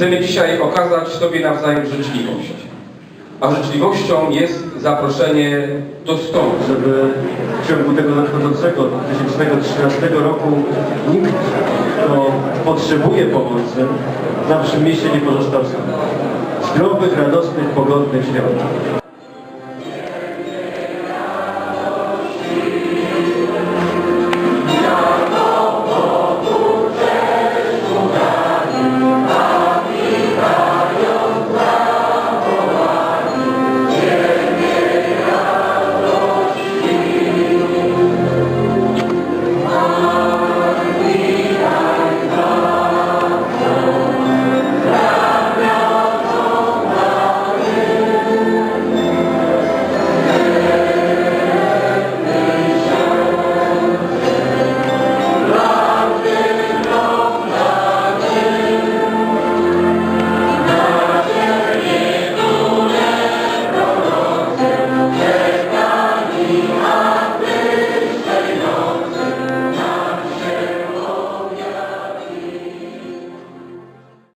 Chcemy dzisiaj okazać Tobie nawzajem życzliwość. A życzliwością jest zaproszenie do stołu. żeby w ciągu tego nadchodzącego 2013 roku nikt, kto potrzebuje pomocy, w naszym mieście nie pozostał sam. Zdrowych, radosnych, pogodnych świąt.